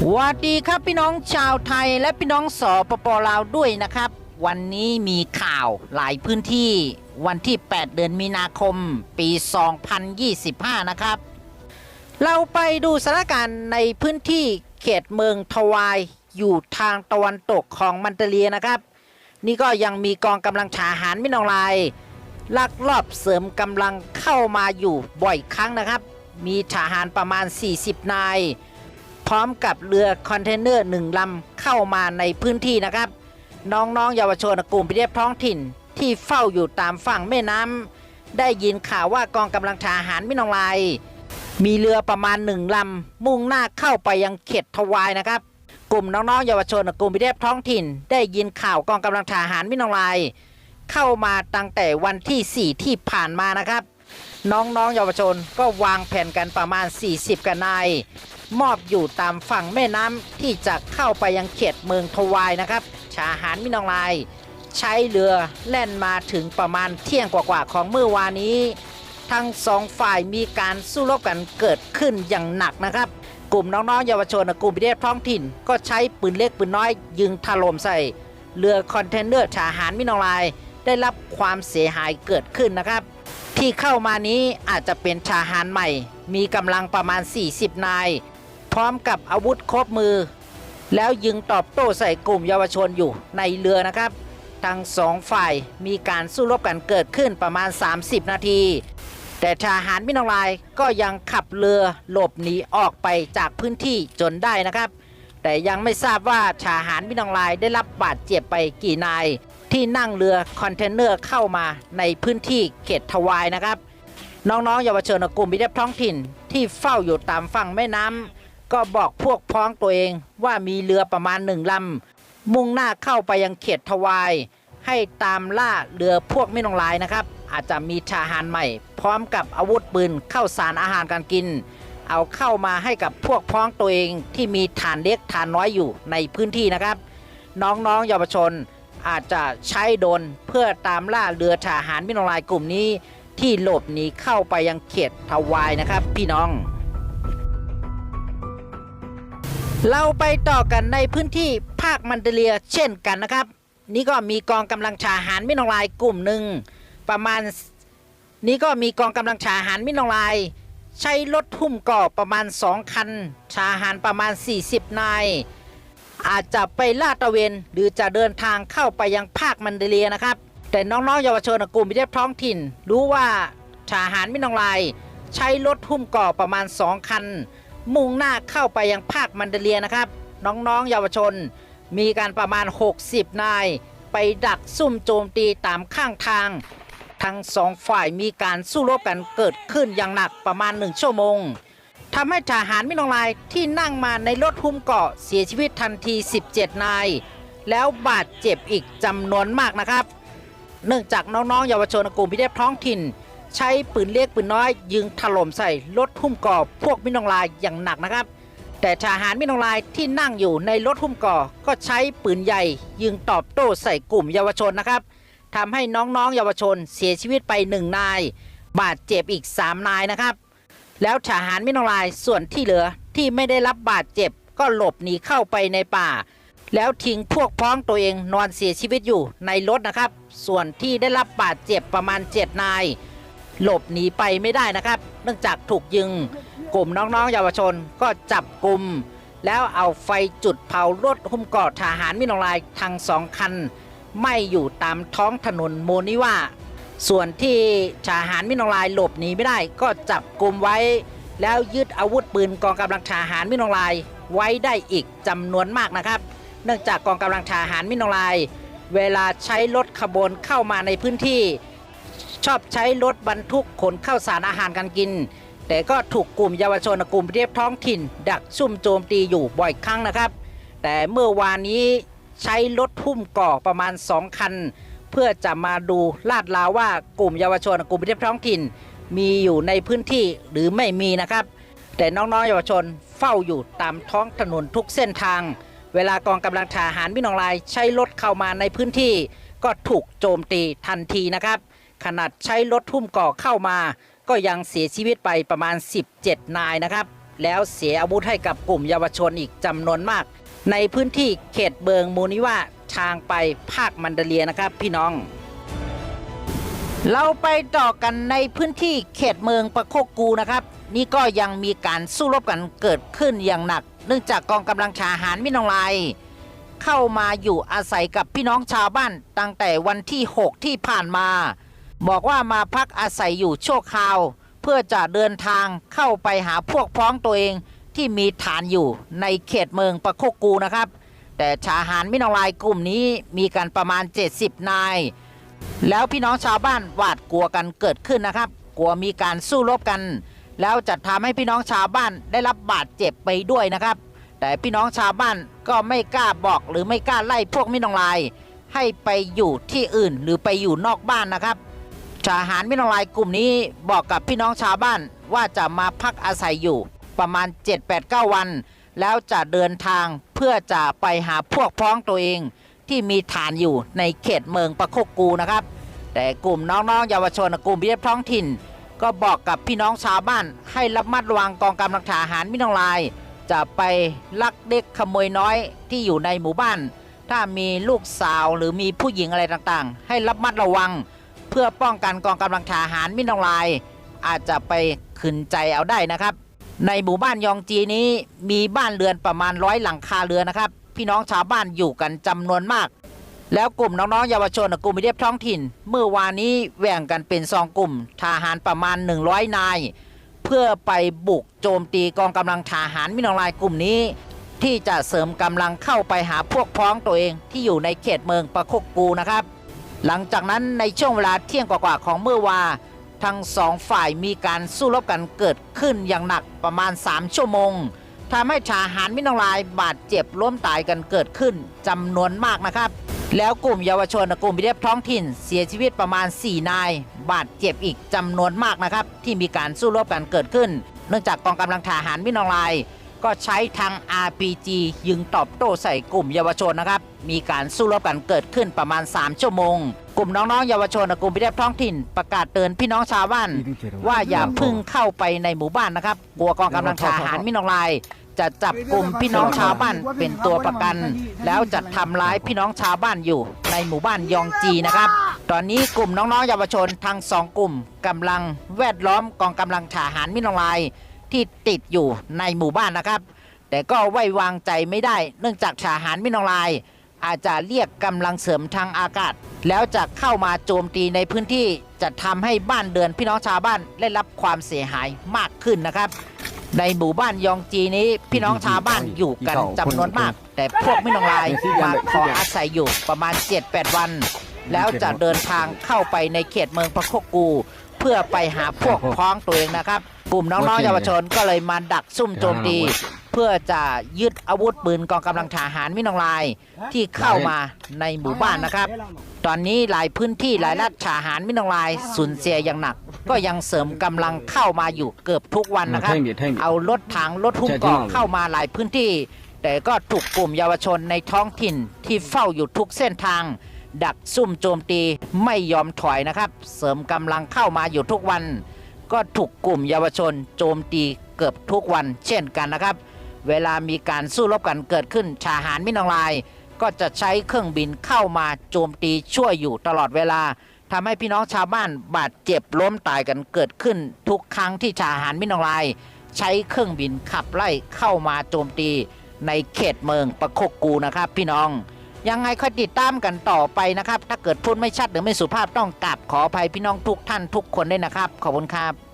สวัสดีครับพี่น้องชาวไทยและพี่น้องสปปลาวด้วยนะครับ วันนี้มีข่าวหลายพื้นที่วันที่ 8 เดือนมีนาคม ปี 2025 นะครับ เราไปดูสถานการณ์ในพื้นที่เขตเมืองทวายอยู่ทางตะวันตกของมันเตเลียนะครับ นี่ก็ยังมีกองกำลังทหารมินองลายลักลอบเสริมกำลังเข้ามาอยู่บ่อยครั้งนะครับ มีทหารประมาณ 40 นาย ร้อมกับเรือคอนเทนเนอร์หนึ่งลำเข้ามาในพื้นที่นะครับ น้องๆเยาวชนกลุ่มพิเทพท้องถิ่นที่เฝ้าอยู่ตามฝั่งแม่น้ำได้ยินข่าวว่ากองกำลังทหารมินองลาย มีเรือประมาณหนึ่งลำมุ่งหน้าเข้าไปยังเขตทวายนะครับ กลุ่มน้องๆเยาวชนกลุ่มพิเทพท้องถิ่น ได้ยินข่าวกองกำลังทหารมินองลายเข้ามาตั้งแต่วันที่ 4 ที่ผ่านมานะครับ น้องๆเยาวชนก็วางแผนกันประมาณ 40 กันนาย มอบอยู่ตามฝั่งแม่น้ำที่จะเข้าไปยังเขตเมืองทวายนะครับ ชาหารมินองลาย ใช้เรือแล่นมาถึงประมาณเที่ยงกว่าๆของเมื่อวานนี้ ทั้งสองฝ่ายมีการสู้รบกันเกิดขึ้นอย่างหนักนะครับ กลุ่มน้องๆเยาวชนกลุ่มประเทศท้องถิ่น ก็ใช้ปืนเล็กปืนน้อย ยิงถล่มใส่เรือคอนเทนเนอร์ทหารมินองลาย ได้รับความเสียหายเกิดขึ้นนะครับที่เข้ามานี้อาจจะเป็นทหารใหม่ มีกำลังประมาณ 40 นาย พร้อมกับอาวุธครบมือ แล้วยิงตอบโต้ใส่กลุ่มเยาวชนอยู่ในเรือนะครับ ทั้งสองฝ่ายมีการสู้รบกันเกิดขึ้นประมาณ 30 นาที แต่ทหารมินองลายก็ยังขับเรือหลบหนีออกไปจากพื้นที่จนได้นะครับ แต่ยังไม่ทราบว่าทหารมินองลายได้รับบาดเจ็บไปกี่นาย ที่นั่งเรือคอนเทนเนอร์เข้ามาในพื้นที่เขตทวายนะครับ น้องๆเยาวชนกลุ่มวิทยท้องถิ่นที่เฝ้าอยู่ตามฝั่งแม่น้ำ ก็บอกพวกพ้องตัวเองว่ามีเรือประมาณหนึ่งลำ มุ่งหน้าเข้าไปยังเขตทวาย ให้ตามล่าเรือพวกไม่นองลายนะครับ อาจจะมีทหารใหม่ พร้อมกับอาวุธปืนเข้าสารอาหารการกิน เอาเข้ามาให้กับพวกพ้องตัวเองที่มีฐานเล็กฐานน้อยอยู่ในพื้นที่นะครับ น้องๆเยาวชนอาจจะใช้โดนเพื่อตามล่าเรือทหารมินองลายกลุ่มนี้ ที่หลบหนีเข้าไปยังเขตทวายนะครับ พี่น้อง เราไปต่อกันในพื้นที่ภาคมันเดเลียเช่นกันนะครับ นี่ก็มีกองกำลังทหารมินองลายกลุ่มหนึ่งประมาณนี่ก็มีกองกำลังทหารมินองลาย ใช้รถทุ่มก่อประมาณ 2 คันทหารประมาณ 40 นาย อาจจะไปลาดตระเวนหรือจะเดินทางเข้าไปยังภาคมันเดเลียนะครับ แต่น้องๆเยาวชนกลุ่มวิทยท้องถิ่น รู้ว่าทหารมินองลาย ใช้รถทุ่มก่อประมาณ 2 คัน มุ่งหน้าเข้าไปยังภาคมันเดเลียนะครับ น้องๆเยาวชน มีการประมาณ 60 นาย ไปดักซุ่มโจมตีตามข้างทาง ทั้งสองฝ่ายมีการสู้รบกันเกิดขึ้นอย่างหนักประมาณ1ชั่วโมงทำให้ทหารมินองลายที่นั่งมาในรถหุ้มเกาะเสียชีวิตทันที 17 นาย แล้วบาดเจ็บอีกจำนวนมากนะครับ เนื่องจากน้องๆเยาวชนกลุ่มพิเทพท้องถิ่น ใช้ปืนเล็กปืนน้อย ยิงถล่มใส่รถหุ้มก่อพวกมินองลายอย่างหนักนะครับ แต่ทหารมินองลายที่นั่งอยู่ในรถหุ้มก่อก็ใช้ปืนใหญ่ ยิงตอบโต้ใส่กลุ่มเยาวชนนะครับทำให้น้องๆเยาวชนเสียชีวิตไปหนึ่งนาย บาดเจ็บอีก 3 นายนะครับ แล้วทหารมินองลายส่วนที่เหลือที่ไม่ได้รับบาดเจ็บก็หลบหนีเข้าไปในป่า แล้วทิ้งพวกพ้องตัวเองนอนเสียชีวิตอยู่ในรถนะครับ ส่วนที่ได้รับบาดเจ็บประมาณ 7 นาย หลบหนีไปไม่ได้นะครับ เนื่องจากถูกยิงกลุ่มน้องๆเยาวชนก็จับกลุ่ม แล้วเอาไฟจุดเผารถหุ้มกาะทหารมินองลายทั้งสองคัน ไม่อยู่ตามท้องถนนโมนิว่า ส่วนที่ทหารมินองลายหลบหนีไม่ได้ ก็จับกลุ่มไว้ แล้วยึดอาวุธปืนกองกำลังทหารมินองลายไว้ได้อีกจำนวนมากนะครับ เนื่องจากกองกำลังทหารมินองลาย เวลาใช้รถขบวนเข้ามาในพื้นที่ ชอบใช้รถบรรทุกขนข้าวสารอาหารการกิน แต่ก็ถูกกลุ่มเยาวชนกลุ่มเรียบท้องถิ่น ดักซุ่มโจมตีอยู่บ่อยครั้งนะครับ แต่เมื่อวานนี้ใช้รถทุ่มก่อประมาณ 2 คัน เพื่อจะมาดูลาดลาว่ากลุ่มเยาวชนกลุ่มเรียบท้องถิ่น มีอยู่ในพื้นที่หรือไม่มีนะครับ แต่น้องๆเยาวชนเฝ้าอยู่ตามท้องถนนทุกเส้นทาง เวลากองกำลังทหารมินองลายใช้รถเข้ามาในพื้นที่ ก็ถูกโจมตีทันทีนะครับ ขนาดใช้รถทุ่มก่อเข้ามา ก็ยังเสียชีวิตไปประมาณ 17 นายนะครับ แล้วเสียอาวุธให้กับกลุ่มเยาวชนอีกจำนวนมาก ในพื้นที่เขตเบิงมูนิว่าทางไปภาคมันเดเลียนะครับพี่น้อง เราไปต่อกันในพื้นที่เขตเมืองประโคกกูนะครับ นี่ก็ยังมีการสู้รบกันเกิดขึ้นอย่างหนัก เนื่องจากกองกำลังทหารมินองลายเข้ามาอยู่อาศัยกับพี่น้องชาวบ้านตั้งแต่วันที่ 6 ที่ผ่านมา บอกว่ามาพักอาศัยอยู่ชั่วคราว เพื่อจะเดินทางเข้าไปหาพวกพ้องตัวเองที่มีฐานอยู่ในเขตเมืองประโคกูนะครับ แต่ทหารมินองลายกลุ่มนี้มีกันประมาณ 70 นาย แล้วพี่น้องชาวบ้านหวาดกลัวกันเกิดขึ้นนะครับ กลัวมีการสู้รบกัน แล้วจะทำให้พี่น้องชาวบ้านได้รับบาดเจ็บไปด้วยนะครับ แต่พี่น้องชาวบ้านก็ไม่กล้าบอกหรือไม่กล้าไล่พวกมินองลาย ให้ไปอยู่ที่อื่นหรือไปอยู่นอกบ้านนะครับ ทหารมินองลายกลุ่มนี้บอกกับพี่น้องชาวบ้านว่าจะมาพักอาศัยอยู่ประมาณ 7-8-9 วัน แล้วจะเดินทางเพื่อจะไปหาพวกพ้องตัวเองที่มีฐานอยู่ในเขตเมืองประโคกูนะครับ แต่กลุ่มน้องๆเยาวชนกลุ่มพิทักษ์ท้องถิ่น ก็บอกกับพี่น้องชาวบ้านให้ระมัดระวังกองกำลังทหารมินองลาย จะไปลักเด็กขโมยน้อยที่อยู่ในหมู่บ้าน ถ้ามีลูกสาวหรือมีผู้หญิงอะไรต่างๆ ให้ระมัดระวัง เพื่อป้องกันกองกำลังทหารมินองลาย อาจจะไปขืนใจเอาได้นะครับ ในหมู่บ้านยองจีนี้มีบ้านเรือนประมาณร้อยหลังคาเรือนนะครับ พี่น้องชาวบ้านอยู่กันจำนวนมาก แล้วกลุ่มน้องๆเยาวชนกลุ่มวิเทพท้องถิ่น เมื่อวานนี้แบ่งกันเป็นสองกลุ่มทหารประมาณ 100 นาย เพื่อไปบุกโจมตีกองกำลังทหารมินองลายกลุ่มนี้ที่จะเสริมกำลังเข้าไปหาพวกพ้องตัวเองที่อยู่ในเขตเมืองประคกกูนะครับ หลังจากนั้นในช่วงเวลาเที่ยงกว่าๆของเมื่อวาทั้งสองฝ่ายมีการสู้รบกันเกิดขึ้นอย่างหนักประมาณ 3 ชั่วโมงทำให้ทหารมินองลายบาดเจ็บล้มตายกันเกิดขึ้นจำนวนมากนะครับ แล้วกลุ่มเยาวชนกลุ่มวิเทพท้องถิ่น เสียชีวิตประมาณ 4 นาย บาดเจ็บอีกจำนวนมากนะครับ ที่มีการสู้รบกันเกิดขึ้น เนื่องจากกองกำลังทหารมินองลาย ก็ใช้ทาง RPG ยิงตอบโต้ใส่กลุ่มเยาวชนนะครับ มีการสู้รบกันเกิดขึ้นประมาณ 3 ชั่วโมง กลุ่มน้องๆเยาวชนกลุ่มวิเทพท้องถิ่นประกาศเตือนพี่น้องชาวบ้าน ว่าอย่าพึ่งเข้าไปในหมู่บ้านนะครับกลัวกองกำลังทหารมินองลาย จะจับกลุ่มพี่น้องชาวบ้านเป็นตัวประกัน แล้วจะทำร้ายพี่น้องชาวบ้านอยู่ ในหมู่บ้านยองจีนะครับตอนนี้กลุ่มน้องๆเยาวชนทั้งสองกลุ่มกำลังแวดล้อมกองกำลังทหารมินองลาย ที่ติดอยู่ในหมู่บ้านนะครับ แต่ก็ไว้วางใจไม่ได้ เนื่องจากทหารมินองลาย อาจจะเรียกกำลังเสริมทางอากาศ แล้วจะเข้ามาโจมตีในพื้นที่จะทำให้บ้านเดือนพี่น้องชาวบ้านได้รับความเสียหายมากขึ้นนะครับ ในหมู่บ้านยองจีนี้พี่น้องชาวบ้านอยู่กันจำนวนมาก แต่พวกมินองลายมาขออาศัยอยู่ประมาณ 7-8 วัน แล้วจะเดินทางเข้าไปในเขตเมืองพะโคกู เพื่อไปหาพวกพ้องตัวเองนะครับ กลุ่มน้องๆเยาวชนก็เลยมาดักซุ่มโจมตี เพื่อจะยึดอาวุธปืนกองกำลังทหารมินองลายที่เข้ามาในหมู่บ้านนะครับ ตอนนี้หลายพื้นที่หลายรัฐทหารมินองลายสูญเสียอย่างหนัก ก็ยังเสริมกำลังเข้ามาอยู่เกือบทุกวันนะครับ เอารถถังรถหุ้มเกราะเข้ามาหลายพื้นที่ แต่ก็ถูกกลุ่มเยาวชนในท้องถิ่นที่เฝ้าอยู่ทุกเส้นทาง ดักซุ่มโจมตีไม่ยอมถอยนะครับ เสริมกำลังเข้ามาอยู่ทุกวัน ก็ถูกกลุ่มเยาวชน โจมตีเกือบทุกวันเช่นกันนะครับ เวลามีการสู้รบกันเกิดขึ้นทหารมินองลาย ก็จะใช้เครื่องบินเข้ามาโจมตีช่วยอยู่ตลอดเวลาทำให้พี่น้องชาวบ้านบาดเจ็บล้มตายกันเกิดขึ้น ทุกครั้งที่ทหารมินองลาย ใช้เครื่องบินขับไล่เข้ามาโจมตีในเขตเมืองประโคกูนะครับ พี่น้อง ยังไงค่อยติดตามกันต่อไปนะครับ ถ้าเกิดพูดไม่ชัดหรือไม่สุภาพต้องกราบขออภัยพี่น้องทุกท่านทุกคนด้วยนะครับ ขอบคุณครับ